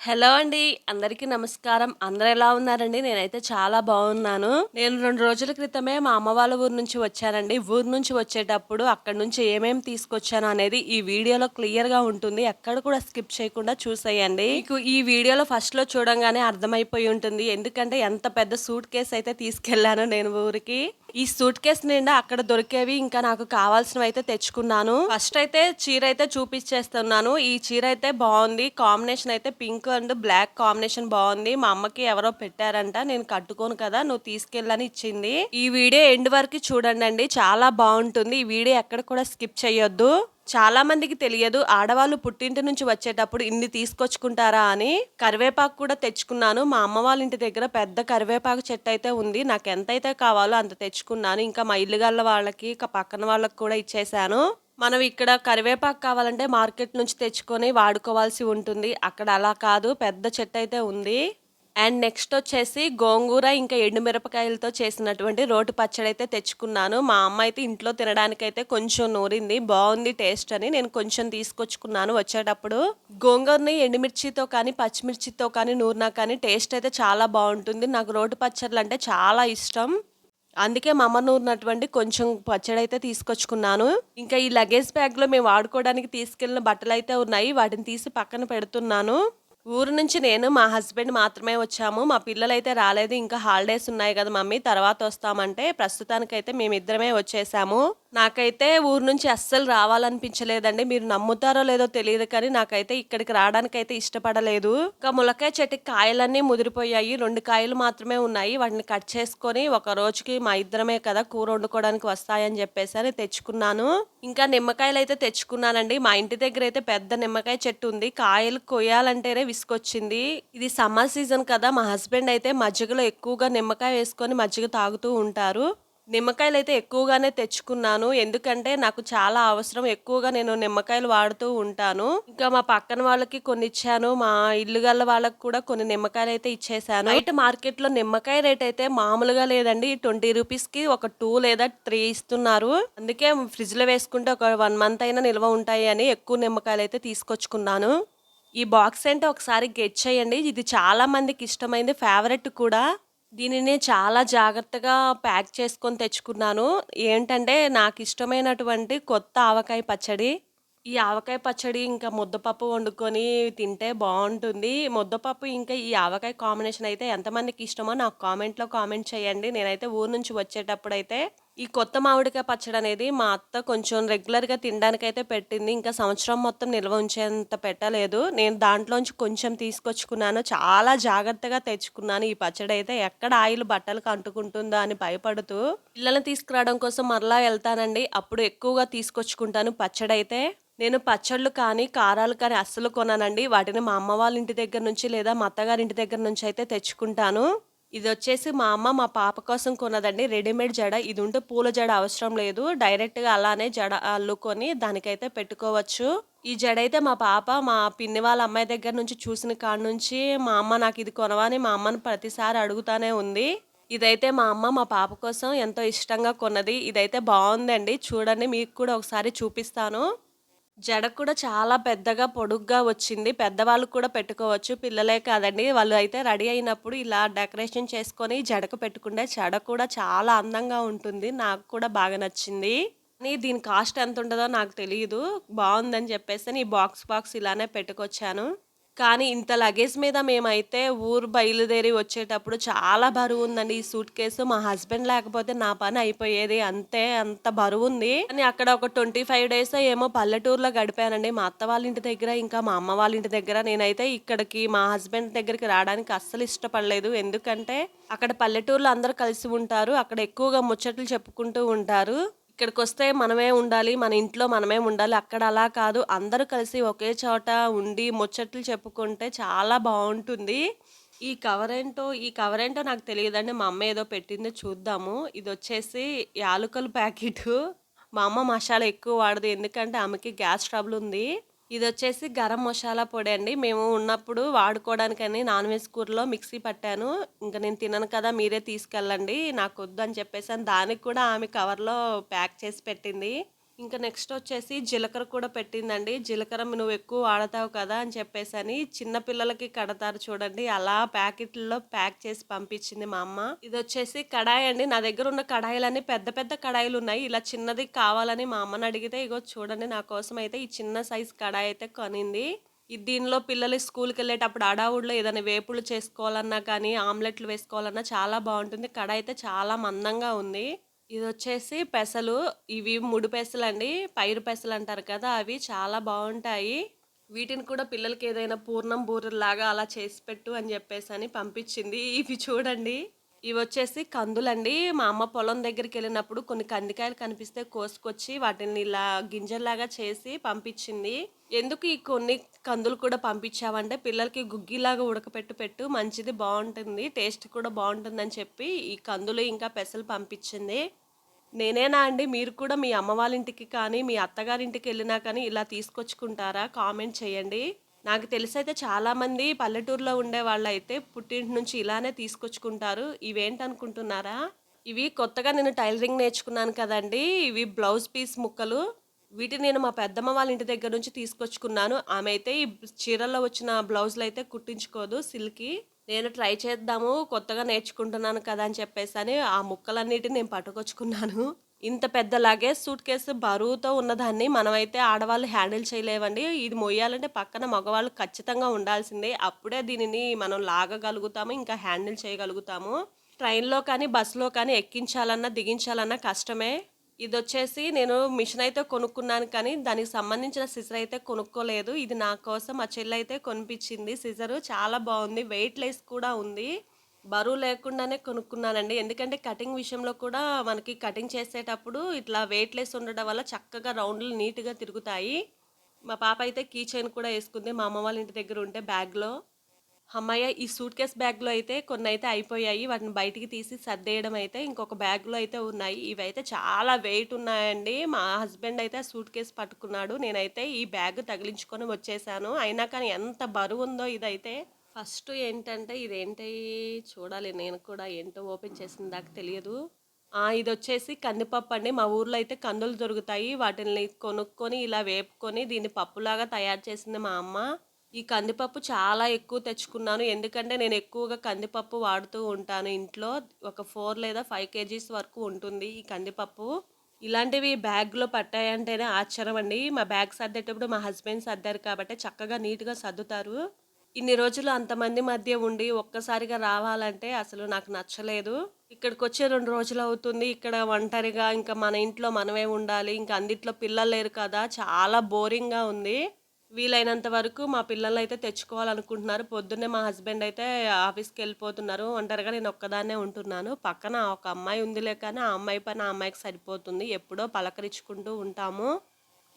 Hello అండి అందరికీ నమస్కారం. అందరు ఎలా ఉన్నారండి? నేనైతే చాలా బాగున్నాను. నేను రెండు రోజుల క్రితమే మా అమ్మ వాళ్ళ ఊరు నుంచి వచ్చానండి. ఊరు నుంచి వచ్చేటప్పుడు అక్కడ నుంచి ఏమేమి తీసుకొచ్చాను అనేది ఈ వీడియోలో క్లియర్గా ఉంటుంది. ఎక్కడ కూడా స్కిప్ చేయకుండా చూసేయండి. మీకు ఈ వీడియోలో ఫస్ట్లో చూడంగానే అర్థమైపోయి ఉంటుంది. ఎందుకంటే ఎంత పెద్ద సూట్ కేసు అయితే తీసుకెళ్ళాను నేను ఊరికి. ఈ సూట్ కేస్ నిండా అక్కడ దొరికేవి ఇంకా నాకు కావాల్సినవి అయితే తెచ్చుకున్నాను. ఫస్ట్ అయితే చీర అయితే చూపించేస్తున్నాను. ఈ చీర అయితే బాగుంది. కాంబినేషన్ అయితే పింక్ అండ్ బ్లాక్ కాంబినేషన్ బాగుంది. మా అమ్మకి ఎవరో పెట్టారంట నేను కట్టుకోను కదా నువ్వు తీసుకెళ్ళని ఇచ్చింది. ఈ వీడియో ఎండ్ వరకు చూడండి అండి చాలా బాగుంటుంది. ఈ వీడియో ఎక్కడ కూడా స్కిప్ చేయొద్దు. చాలా మందికి తెలియదు ఆడవాళ్ళు పుట్టింటి నుంచి వచ్చేటప్పుడు ఇన్ని తీసుకొచ్చుకుంటారా అని. కరివేపాకు కూడా తెచ్చుకున్నాను. మా అమ్మ వాళ్ళ ఇంటి దగ్గర పెద్ద కరివేపాకు చెట్టు అయితే ఉంది. నాకు ఎంతైతే కావాలో అంత తెచ్చుకున్నాను. ఇంకా మా ఇల్లుగల్ల వాళ్ళకి ఇంకా పక్కన వాళ్ళకి కూడా ఇచ్చేసాను మనం ఇక్కడ కరివేపాకు కావాలంటే మార్కెట్ నుంచి తెచ్చుకొని వాడుకోవాల్సి ఉంటుంది. అక్కడ అలా కాదు పెద్ద చెట్టు అయితే ఉంది. అండ్ నెక్స్ట్ వచ్చేసి గోంగూర ఇంకా ఎండుమిరపకాయలతో చేసినటువంటి రోటి పచ్చడి అయితే తెచ్చుకున్నాను. మా అమ్మ అయితే ఇంట్లో తినడానికైతే కొంచెం నూరింది. బాగుంది టేస్ట్ అని నేను కొంచెం తీసుకొచ్చుకున్నాను వచ్చేటప్పుడు. గోంగూరని ఎండుమిర్చితో కానీ పచ్చిమిర్చితో కానీ నూరినా కానీ టేస్ట్ అయితే చాలా బాగుంటుంది. నాకు రోటి పచ్చళ్ళు అంటే చాలా ఇష్టం. అందుకే మా అమ్మ నూరినటువంటి కొంచెం పచ్చడి అయితే తీసుకొచ్చుకున్నాను. ఇంకా ఈ లగేజ్ బ్యాగ్లో మేము వాడుకోవడానికి తీసుకెళ్ళిన బట్టలు అయితే ఉన్నాయి. వాటిని తీసి పక్కన పెడుతున్నాను. ఊరు నుంచి నేను మా హస్బెండ్ మాత్రమే వచ్చాము. మా పిల్లలు అయితే రాలేదు. ఇంకా హాలిడేస్ ఉన్నాయి కదా మమ్మీ. తర్వాత వస్తామంటే ప్రస్తుతానికైతే మేమిద్దరమే వచ్చేసాము. నాకైతే ఊరు నుంచి అస్సలు రావాలనిపించలేదండి. మీరు నమ్ముతారో లేదో తెలియదు కానీ నాకైతే ఇక్కడికి రావడానికి అయితే ఇష్టపడలేదు. ఇంకా ములకాయ చెట్టుకి కాయలన్నీ ముదిరిపోయాయి. రెండు కాయలు మాత్రమే ఉన్నాయి. వాటిని కట్ చేసుకొని ఒక రోజుకి మా ఇద్దరమే కదా కూర వండుకోవడానికి వస్తాయని చెప్పేసి అని తెచ్చుకున్నాను. ఇంకా నిమ్మకాయలు అయితే తెచ్చుకున్నానండి. మా ఇంటి దగ్గర అయితే పెద్ద నిమ్మకాయ చెట్టు ఉంది. కాయలు కొయ్యాలంటేనే విసుకొచ్చింది ఇది సమ్మర్ సీజన్ కదా. మా హస్బెండ్ అయితే మజ్జిగలో ఎక్కువగా నిమ్మకాయ వేసుకొని మజ్జిగ తాగుతూ ఉంటారు. నిమ్మకాయలు అయితే ఎక్కువగానే తెచ్చుకున్నాను. ఎందుకంటే నాకు చాలా అవసరం. ఎక్కువగా నేను నిమ్మకాయలు వాడుతూ ఉంటాను. ఇంకా మా పక్కన వాళ్ళకి కొన్ని ఇచ్చాను మా ఇల్లు గల్ల వాళ్ళకి కూడా కొన్ని నిమ్మకాయలు అయితే ఇచ్చేసాను. బయట మార్కెట్లో నిమ్మకాయ రేట్ అయితే మామూలుగా లేదండి. ట్వంటీ రూపీస్కి ఒక టూ లేదా త్రీ ఇస్తున్నారు. అందుకే ఫ్రిడ్జ్లో వేసుకుంటే ఒక వన్ మంత్ అయినా నిల్వ ఉంటాయి అని ఎక్కువ నిమ్మకాయలు అయితే తీసుకొచ్చుకున్నాను. ఈ బాక్స్ అంటే ఒకసారి గెట్ చేయండి. ఇది చాలా మందికి ఇష్టమైంది. ఫేవరెట్ కూడా. దీనిని చాలా జాగ్రత్తగా ప్యాక్ చేసుకొని తెచ్చుకున్నాను. ఏంటంటే నాకు ఇష్టమైనటువంటి కొత్త ఆవకాయ పచ్చడి. ఈ ఆవకాయ పచ్చడి ఇంకా ముద్దపప్పు వండుకొని తింటే బాగుంటుంది. ముద్దపప్పు ఇంకా ఈ ఆవకాయ కాంబినేషన్ అయితే ఎంతమందికి ఇష్టమో నాకు కామెంట్లో కామెంట్ చేయండి. నేనైతే ఊరు నుంచి వచ్చేటప్పుడు అయితే ఈ కొత్త మామిడికాయ పచ్చడి అనేది మా అత్త కొంచెం రెగ్యులర్గా తినడానికైతే పెట్టింది. ఇంకా సంవత్సరం మొత్తం నిల్వ ఉంచేంత పెట్టలేదు. నేను దాంట్లోంచి కొంచెం తీసుకొచ్చుకున్నాను. చాలా జాగ్రత్తగా తెచ్చుకున్నాను. ఈ పచ్చడి అయితే ఎక్కడ ఆయిల్ బట్టలకు అంటుకుంటుందో అని భయపడుతూ పిల్లల్ని తీసుకురావడం కోసం మరలా వెళ్తానండి. అప్పుడు ఎక్కువగా తీసుకొచ్చుకుంటాను పచ్చడి అయితే నేను పచ్చళ్ళు కానీ కారాలు కానీ అస్సలు కొనానండి. వాటిని మా అమ్మ వాళ్ళ ఇంటి దగ్గర నుంచి లేదా మా అత్తగారి ఇంటి దగ్గర నుంచి అయితే తెచ్చుకుంటాను. ఇది వచ్చేసి మా అమ్మ మా పాప కోసం కొన్నదండి. రెడీమేడ్ జడ. ఇది ఉంటే పూల జడ అవసరం లేదు. డైరెక్ట్గా అలానే జడ అల్లుకొని దానికైతే పెట్టుకోవచ్చు. ఈ జడ అయితే మా పాప మా పిన్ని వాళ్ళ అమ్మాయి దగ్గర నుంచి చూసిన కాడ నుంచి మా అమ్మ నాకు ఇది కొనవని మా అమ్మను ప్రతిసారి అడుగుతానే ఉంది. ఇదైతే మా అమ్మ మా పాప కోసం ఎంతో ఇష్టంగా కొన్నది. ఇదైతే బాగుందండి. చూడండి మీకు కూడా ఒకసారి చూపిస్తాను. జడ కూడా చాలా పెద్దగా పొడుగ్గా వచ్చింది. పెద్దవాళ్ళు కూడా పెట్టుకోవచ్చు. పిల్లలే కాదండి. వాళ్ళు అయితే రెడీ అయినప్పుడు ఇలా డెకరేషన్ చేసుకొని జడకు పెట్టుకుంటే జడ కూడా చాలా అందంగా ఉంటుంది. నాకు కూడా బాగా నచ్చింది. కానీ దీని కాస్ట్ ఎంత ఉంటుందో నాకు తెలియదు బాగుందని చెప్పేసి ఈ బాక్స్ బాక్స్ ఇలానే పెట్టుకొచ్చాను. కానీ ఇంత లగేజ్ మీద మేమైతే ఊరు బయలుదేరి వచ్చేటప్పుడు చాలా బరువు ఉందండి. ఈ సూట్ కేసు మా హస్బెండ్ లేకపోతే నా పని అయిపోయేది. అంతే అంత బరువు ఉంది. కానీ అక్కడ ఒక ట్వంటీ ఫైవ్ డేస్ ఏమో పల్లెటూరులో గడిపానండి. మా అత్త వాళ్ళ ఇంటి దగ్గర ఇంకా మా అమ్మ వాళ్ళ ఇంటి దగ్గర. నేనైతే ఇక్కడికి మా హస్బెండ్ దగ్గరికి రావడానికి అస్సలు ఇష్టపడలేదు. ఎందుకంటే అక్కడ పల్లెటూరులో అందరూ కలిసి ఉంటారు. అక్కడ ఎక్కువగా ముచ్చట్లు చెప్పుకుంటూ ఉంటారు. ఇక్కడికి వస్తే మనమే ఉండాలి మన ఇంట్లో మనమే ఉండాలి. అక్కడ అలా కాదు. అందరూ కలిసి ఒకే చోట ఉండి ముచ్చట్లు చెప్పుకుంటే చాలా బాగుంటుంది. ఈ కవర్ ఏంటో ఈ కవర్ ఏంటో నాకు తెలియదండి. మా అమ్మ ఏదో పెట్టిందో చూద్దాము. ఇది వచ్చేసి యాలకుల ప్యాకెట్. మా అమ్మ మసాలా ఎక్కువ వాడదు. ఎందుకంటే ఆమెకి గ్యాస్ ట్రబుల్ ఉంది. ఇది వచ్చేసి గరం మసాలా పొడి అండి. మేము ఉన్నప్పుడు వాడుకోవడానికని నాన్ వెజ్ కూరలో మిక్సీ పట్టాను. ఇంకా నేను తినను కదా మీరే తీసుకెళ్ళండి నాకు వద్దు అని చెప్పేసి దానికి కూడా ఆమె కవర్లో ప్యాక్ చేసి పెట్టింది. ఇంకా నెక్స్ట్ వచ్చేసి జీలకర్ర కూడా పెట్టిందండి. జీలకర్ర నువ్వు ఎక్కువ వాడతావు కదా అని చెప్పేసి అని చిన్న పిల్లలకి కడతారు చూడండి. అలా ప్యాకెట్లలో ప్యాక్ చేసి పంపించింది మా అమ్మ. ఇది వచ్చేసి కడాయి అండి. నా దగ్గర ఉన్న కడాయిలన్నీ పెద్ద పెద్ద కడాయిలు ఉన్నాయి. ఇలా చిన్నది కావాలని మా అమ్మని అడిగితే ఇగో చూడండి నా కోసం అయితే ఈ చిన్న సైజ్ కడాయి అయితే కొనింది. ఇది దీనిలో పిల్లలు స్కూల్కి వెళ్ళేటప్పుడు అడావుడిలో ఏదైనా వేపులు చేసుకోవాలన్నా కానీ ఆమ్లెట్లు వేసుకోవాలన్నా చాలా బాగుంటుంది. కడాయి అయితే చాలా మందంగా ఉంది. ఇది వచ్చేసి పెసలు. ఇవి ముడి పెసలు అండి పైరు పెసలు అంటారు కదా అవి చాలా బాగుంటాయి వీటిని కూడా పిల్లలకి ఏదైనా పూర్ణం బూరలాగా అలా చేసి పెట్టు అని చెప్పేసి అని పంపించింది. ఇవి చూడండి. ఇవి వచ్చేసి కందులండి. మా అమ్మ పొలం దగ్గరికి వెళ్ళినప్పుడు కొన్ని కందికాయలు కనిపిస్తే కోసుకొచ్చి వాటిని ఇలా గింజల్లాగా చేసి పంపించింది. ఎందుకు ఈ కొన్ని కందులు కూడా పంపించావంటే పిల్లలకి గుగ్గిలాగా ఉడకపెట్టు పెట్టు మంచిది బాగుంటుంది టేస్ట్ కూడా బాగుంటుందని చెప్పి ఈ కందులు ఇంకా పెసలు పంపించింది. నేనేనా అండి? మీరు కూడా మీ అమ్మ వాళ్ళ ఇంటికి కానీ మీ అత్తగారింటికి వెళ్ళినా కానీ ఇలా తీసుకొచ్చుకుంటారా? కామెంట్ చేయండి. నాకు తెలిసైతే చాలామంది పల్లెటూరులో ఉండే వాళ్ళైతే పుట్టింటి నుంచి ఇలానే తీసుకొచ్చుకుంటారు. ఇవేంటనుకుంటున్నారా? ఇవి కొత్తగా నేను టైలరింగ్ నేర్చుకున్నాను కదండి. ఇవి బ్లౌజ్ పీస్ ముక్కలు. వీటిని నేను మా పెద్దమ్మ వాళ్ళ ఇంటి దగ్గర నుంచి తీసుకొచ్చుకున్నాను. ఆమె అయితే ఈ చీరల్లో వచ్చిన బ్లౌజులు అయితే కుట్టించుకోదు సిల్కి. నేను ట్రై చేద్దాము కొత్తగా నేర్చుకుంటున్నాను కదా అని చెప్పేసి అని ఆ ముక్కలన్నిటిని నేను పట్టుకొచ్చుకున్నాను. ఇంత పెద్ద లగేజ్ సూట్ కేసు బరువుతో ఉన్నదాన్ని మనమైతే ఆడవాళ్ళు హ్యాండిల్ చేయలేవండి. ఇది మొయ్యాలంటే పక్కన మగవాళ్ళు ఖచ్చితంగా ఉండాల్సిందే. అప్పుడే దీనిని మనం లాగగలుగుతాము ఇంకా హ్యాండిల్ చేయగలుగుతాము. ట్రైన్లో కానీ బస్సులో కానీ ఎక్కించాలన్నా దిగించాలన్నా కష్టమే. ఇది వచ్చేసి నేను మిషన్ అయితే కొనుక్కున్నాను కానీ దానికి సంబంధించిన సిజర్ అయితే కొనుక్కోలేదు. ఇది నా కోసం మా చెల్లి అయితే కొనిపించింది. సిజరు చాలా బాగుంది. వెయిట్ లెస్ కూడా ఉంది. బరువు లేకుండానే కొనుక్కున్నానండి. ఎందుకంటే కటింగ్ విషయంలో కూడా మనకి కటింగ్ చేసేటప్పుడు ఇట్లా వెయిట్ లెస్ ఉండడం వల్ల చక్కగా రౌండ్లు నీట్గా తిరుగుతాయి. మా పాప అయితే కీ చైన్ కూడా వేసుకుంది. మా అమ్మ వాళ్ళ ఇంటి దగ్గర ఉంటే బ్యాగ్లో అమ్మయ్య ఈ సూట్ కేస్ బ్యాగ్లో అయితే కొన్ని అయితే అయిపోయాయి. వాటిని బయటికి తీసి సర్దేయడం అయితే ఇంకొక బ్యాగ్లో అయితే ఉన్నాయి. ఇవైతే చాలా వెయిట్ ఉన్నాయండి. మా హస్బెండ్ అయితే సూట్ కేస్ పట్టుకున్నాడు. నేనైతే ఈ బ్యాగ్ తగిలించుకొని వచ్చేసాను. అయినా కానీ ఎంత బరువు ఉందో ఇదైతే. ఫస్ట్ ఏంటంటే ఇదేంటి? చూడాలి. నేను కూడా ఏంటో ఓపెన్ చేసిన దాకా తెలియదు. ఇది వచ్చేసి కందిపప్పు అండి. మా ఊర్లో అయితే కందులు దొరుకుతాయి. వాటిని కొనుక్కొని ఇలా వేపుకొని దీన్ని పప్పులాగా తయారు చేసింది మా అమ్మ. ఈ కందిపప్పు చాలా ఎక్కువ తెచ్చుకున్నాను. ఎందుకంటే నేను ఎక్కువగా కందిపప్పు వాడుతూ ఉంటాను. ఇంట్లో ఒక ఫోర్ లేదా ఫైవ్ కేజీస్ వరకు ఉంటుంది ఈ కందిపప్పు. ఇలాంటివి బ్యాగ్లో పట్టాయంటేనే ఆశ్చర్యం అండి. మా బ్యాగ్ సర్దేటప్పుడు మా హస్బెండ్ సర్దారు కాబట్టి చక్కగా నీట్గా సర్దుతారు. ఇన్ని రోజులు అంతమంది మధ్య ఉండి ఒక్కసారిగా రావాలంటే అసలు నాకు నచ్చలేదు. ఇక్కడికి వచ్చే రెండు రోజులు అవుతుంది. ఇక్కడ ఒంటరిగా ఇంకా మన ఇంట్లో మనమే ఉండాలి. ఇంకా అందిట్లో పిల్లలు లేరు కదా. చాలా బోరింగ్గా ఉంది. వీలైనంత వరకు మా పిల్లల్ని అయితే తెచ్చుకోవాలనుకుంటున్నారు. పొద్దున్నే మా హస్బెండ్ అయితే ఆఫీస్కి వెళ్ళిపోతున్నారు ఒంటరిగా నేను ఒక్కదాన్నే ఉంటున్నాను. పక్కన ఒక అమ్మాయి ఉందిలే కానీ ఆ అమ్మాయి పని ఆ అమ్మాయికి సరిపోతుంది. ఎప్పుడో పలకరించుకుంటూ ఉంటాము.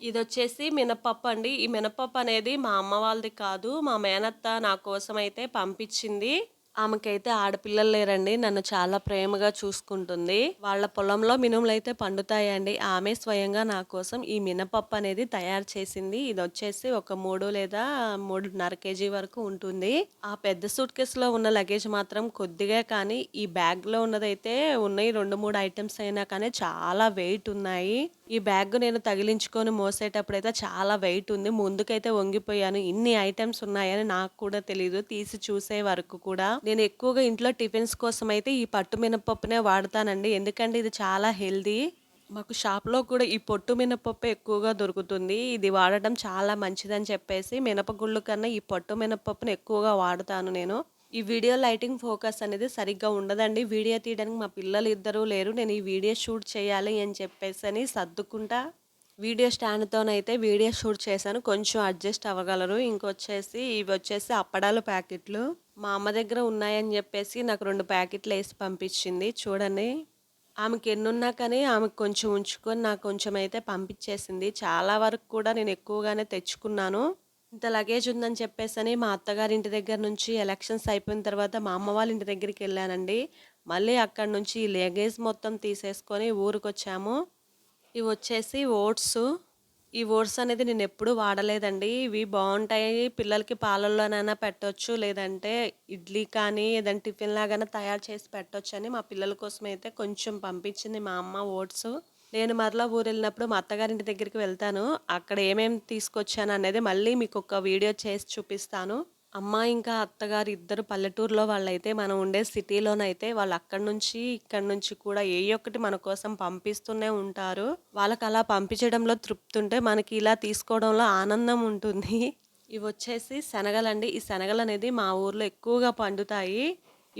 ఇది వచ్చేసి మినపప్పు అండి. ఈ మినపప్పు అనేది మా అమ్మ వాళ్ళది కాదు. మా మేనత్త నా కోసం అయితే పంపించింది. ఆమెకైతే ఆడపిల్లలు లేరండి. నన్ను చాలా ప్రేమగా చూసుకుంటుంది. వాళ్ళ పొలంలో మినుములు అయితే పండుతాయండి. ఆమె స్వయంగా నా కోసం ఈ మినపప్పు అనేది తయారు చేసింది. ఇది వచ్చేసి ఒక మూడు లేదా మూడున్నర కేజీ వరకు ఉంటుంది. ఆ పెద్ద సూట్ కేసులో ఉన్న లగేజ్ మాత్రం కొద్దిగా కానీ ఈ బ్యాగ్లో ఉన్నదైతే ఉన్నాయి రెండు మూడు ఐటమ్స్ అయినా కానీ చాలా వెయిట్ ఉన్నాయి. ఈ బ్యాగ్ నేను తగిలించుకొని మోసేటప్పుడైతే అయితే చాలా వెయిట్ ఉంది. ముందుకైతే వంగిపోయాను. ఇన్ని ఐటమ్స్ ఉన్నాయని నాకు కూడా తెలియదు తీసి చూసే వరకు కూడా. నేను ఎక్కువగా ఇంట్లో టిఫిన్స్ కోసం అయితే ఈ పట్టు మినపప్పునే వాడతానండి. ఎందుకంటే ఇది చాలా హెల్దీ మాకు షాప్లో కూడా ఈ పొట్టు మినపప్పు ఎక్కువగా దొరుకుతుంది. ఇది వాడటం చాలా మంచిదని చెప్పేసి మినపగుళ్ళు కన్నా ఈ పొట్టు మినపప్పుని ఎక్కువగా వాడుతాను నేను. ఈ వీడియో లైటింగ్ ఫోకస్ అనేది సరిగ్గా ఉండదండి. వీడియో తీయడానికి మా పిల్లలు ఇద్దరు లేరు. నేను ఈ వీడియో షూట్ చేయాలి అని చెప్పేసి అని సర్దుకుంటా వీడియో స్టాండ్తోనైతే వీడియో షూట్ చేశాను. కొంచెం అడ్జస్ట్ అవ్వగలరు. ఇంకొచ్చేసి ఇవి వచ్చేసి అప్పడాల ప్యాకెట్లు. మా అమ్మ దగ్గర ఉన్నాయని చెప్పేసి నాకు రెండు ప్యాకెట్లు వేసి పంపించింది. చూడండి. ఆమెకి ఎన్ని ఉన్నా కానీ ఆమెకు కొంచెం ఉంచుకొని నాకు కొంచెం అయితే పంపించేసింది. చాలా వరకు కూడా నేను ఎక్కువగానే తెచ్చుకున్నాను. ఇంత లగేజ్ ఉందని చెప్పేసి అని మా అత్తగారి ఇంటి దగ్గర నుంచి ఎలక్షన్స్ అయిపోయిన తర్వాత మా అమ్మ వాళ్ళ ఇంటి దగ్గరికి వెళ్ళానండి. మళ్ళీ అక్కడ నుంచి ఈ లగేజ్ మొత్తం తీసేసుకొని ఊరికి వచ్చాము ఇవి వచ్చేసి ఓట్స్ ఈ ఓట్స్ అనేది నేను ఎప్పుడూ వాడలేదండి. ఇవి బాగుంటాయి. పిల్లలకి పాలల్లోనైనా పెట్టవచ్చు లేదంటే ఇడ్లీ కానీ ఏదైనా టిఫిన్ లాగానే తయారు చేసి పెట్టవచ్చు అని మా పిల్లల కోసం అయితే కొంచెం పంపించింది మా అమ్మ ఓట్స్ నేను మరలా ఊరు వెళ్ళినప్పుడు మా అత్తగారింటి దగ్గరికి వెళ్తాను. అక్కడ ఏమేమి తీసుకొచ్చాను అనేది మళ్ళీ మీకు ఒక వీడియో చేసి చూపిస్తాను. అమ్మ ఇంకా అత్తగారు ఇద్దరు పల్లెటూరులో వాళ్ళైతే మనం ఉండే సిటీలోనైతే వాళ్ళు అక్కడి నుంచి ఇక్కడి నుంచి కూడా ఏ ఒక్కటి మన కోసం పంపిస్తూనే ఉంటారు. వాళ్ళకి అలా పంపించడంలో తృప్తి ఉంటే మనకి ఇలా తీసుకోవడంలో ఆనందం ఉంటుంది. ఇవి వచ్చేసి శనగలండి. ఈ శనగలు అనేది మా ఊర్లో ఎక్కువగా పండుతాయి.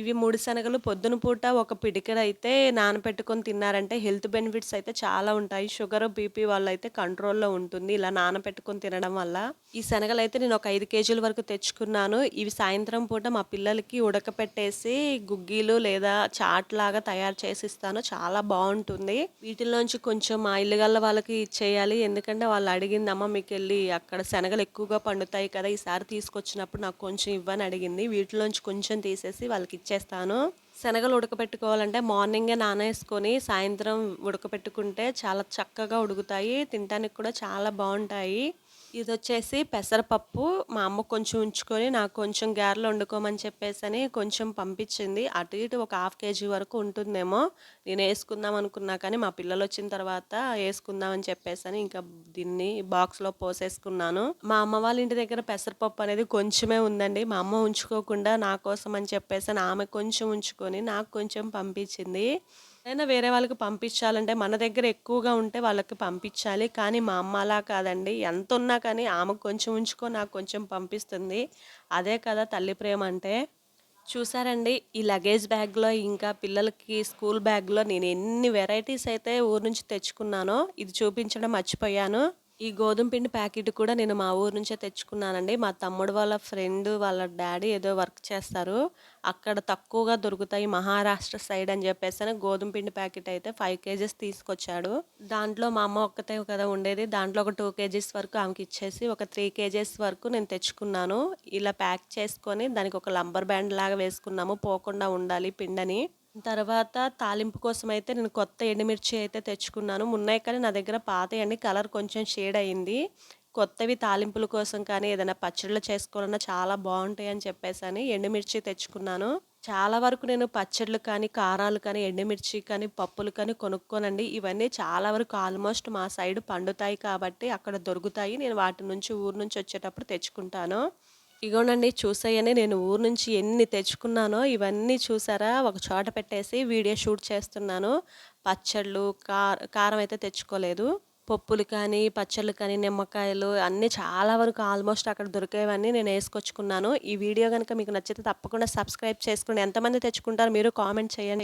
ఇవి మూడు శనగలు పొద్దున పూట ఒక పిడికెడు అయితే నానపెట్టుకొని తిన్నారంటే హెల్త్ బెనిఫిట్స్ అయితే చాలా ఉంటాయి. షుగర్ బీపీ వాళ్ళు అయితే కంట్రోల్లో ఉంటుంది ఇలా నానపెట్టుకొని తినడం వల్ల. ఈ శనగలు అయితే నేను ఒక ఐదు కేజీల వరకు తెచ్చుకున్నాను. ఇవి సాయంత్రం పూట మా పిల్లలకి ఉడకపెట్టేసి గుగ్గీలు లేదా చాట్ లాగా తయారు చేసి ఇస్తాను. చాలా బాగుంటుంది. వీటిలోంచి కొంచెం మా ఇల్లుగల్ల వాళ్ళకి ఇచ్చేయాలి. ఎందుకంటే వాళ్ళు అడిగింది అమ్మ మీకు వెళ్ళి అక్కడ శనగలు ఎక్కువగా పండుతాయి కదా ఈసారి తీసుకొచ్చినప్పుడు నాకు కొంచెం ఇవ్వని అడిగింది. వీటిలోంచి కొంచెం తీసేసి వాళ్ళకి ఇచ్చేస్తాను. శనగలు ఉడకపెట్టుకోవాలంటే మార్నింగే నానేసుకొని సాయంత్రం ఉడకపెట్టుకుంటే చాలా చక్కగా ఉడుకుతాయి. తినడానికి కూడా చాలా బాగుంటాయి. ఇది వచ్చేసి పెసరపప్పు మా అమ్మ కొంచెం ఉంచుకొని నాకు కొంచెం గారెలు వండుకోమని చెప్పేసి అని కొంచెం పంపించింది. అటు ఇటు ఒక హాఫ్ కేజీ వరకు ఉంటుందేమో. నేను వేసుకుందాం అనుకున్నా కానీ మా పిల్లలు వచ్చిన తర్వాత వేసుకుందామని చెప్పేసి అని ఇంకా దీన్ని బాక్స్లో పోసేసుకున్నాను. మా అమ్మ వాళ్ళ ఇంటి దగ్గర పెసరపప్పు అనేది కొంచెమే ఉందండి. మా అమ్మ ఉంచుకోకుండా నా కోసం అని చెప్పేసి ఆమె కొంచెం ఉంచుకొని నాకు కొంచెం పంపించింది. ఏదైనా వేరే వాళ్ళకి పంపించాలంటే మన దగ్గర ఎక్కువగా ఉంటే వాళ్ళకి పంపించాలి. కానీ మా అమ్మ అలా కాదండి. ఎంత ఉన్నా కానీ ఆమెకు కొంచెం ఉంచుకో నాకు కొంచెం పంపిస్తుంది. అదే కదా తల్లి ప్రేమ అంటే. చూసారండి ఈ లగేజ్ బ్యాగ్లో ఇంకా పిల్లలకి స్కూల్ బ్యాగ్లో నేను ఎన్ని వెరైటీస్ అయితే ఊరు నుంచి తెచ్చుకున్నానో ఇది చూపించడం మర్చిపోయాను. ఈ గోధుమ పిండి ప్యాకెట్ కూడా నేను మా ఊరు నుంచే తెచ్చుకున్నానండి. మా తమ్ముడు వాళ్ళ ఫ్రెండ్ వాళ్ళ డాడీ ఏదో వర్క్ చేస్తారు. అక్కడ తక్కువగా దొరుకుతాయి మహారాష్ట్ర సైడ్ అని చెప్పేసి గోధుమ పిండి ప్యాకెట్ అయితే ఫైవ్ కేజెస్ తీసుకొచ్చాడు. దాంట్లో మా అమ్మ ఒక్కతే కదా ఉండేది. దాంట్లో ఒక టూ కేజీస్ వరకు ఆమెకి ఇచ్చేసి ఒక త్రీ కేజెస్ వరకు నేను తెచ్చుకున్నాను. ఇలా ప్యాక్ చేసుకొని దానికి ఒక లంబర్ బ్యాండ్ లాగా వేసుకున్నాము. పోకుండా ఉండాలి పిండని. తర్వాత తాలింపు కోసం అయితే నేను కొత్త ఎండుమిర్చి అయితే తెచ్చుకున్నాను. మున్నాయి కానీ నా దగ్గర పాత అండి కలర్ కొంచెం షేడ్ అయింది కొత్తవి తాలింపుల కోసం కానీ ఏదైనా పచ్చళ్ళు చేసుకోవాలన్నా చాలా బాగుంటాయి అని చెప్పేసి అని ఎండుమిర్చి తెచ్చుకున్నాను. చాలా వరకు నేను పచ్చళ్ళు కానీ కారాలు కానీ ఎండుమిర్చి కానీ పప్పులు కానీ కొనుక్కోనండి. ఇవన్నీ చాలా వరకు ఆల్మోస్ట్ మా సైడ్ పండుతాయి కాబట్టి అక్కడ దొరుకుతాయి. నేను వాటి నుంచి ఊరు నుంచి వచ్చేటప్పుడు తెచ్చుకుంటాను. ఇగోనండి చూసాయని నేను ఊరు నుంచి ఎన్ని తెచ్చుకున్నానో ఇవన్నీ చూసారా? ఒక చోట పెట్టేసి వీడియో షూట్ చేస్తున్నాను. పచ్చళ్ళు కారం అయితే తెచ్చుకోలేదు. పప్పులు కానీ పచ్చళ్ళు కానీ నిమ్మకాయలు అన్నీ చాలా వరకు ఆల్మోస్ట్ అక్కడ దొరికేవన్నీ నేను వేసుకొచ్చుకున్నాను. ఈ వీడియో కనుక మీకు నచ్చితే తప్పకుండా సబ్స్క్రైబ్ చేసుకోండి. ఎంతమంది తెచ్చుకుంటారు మీరు కామెంట్ చేయండి.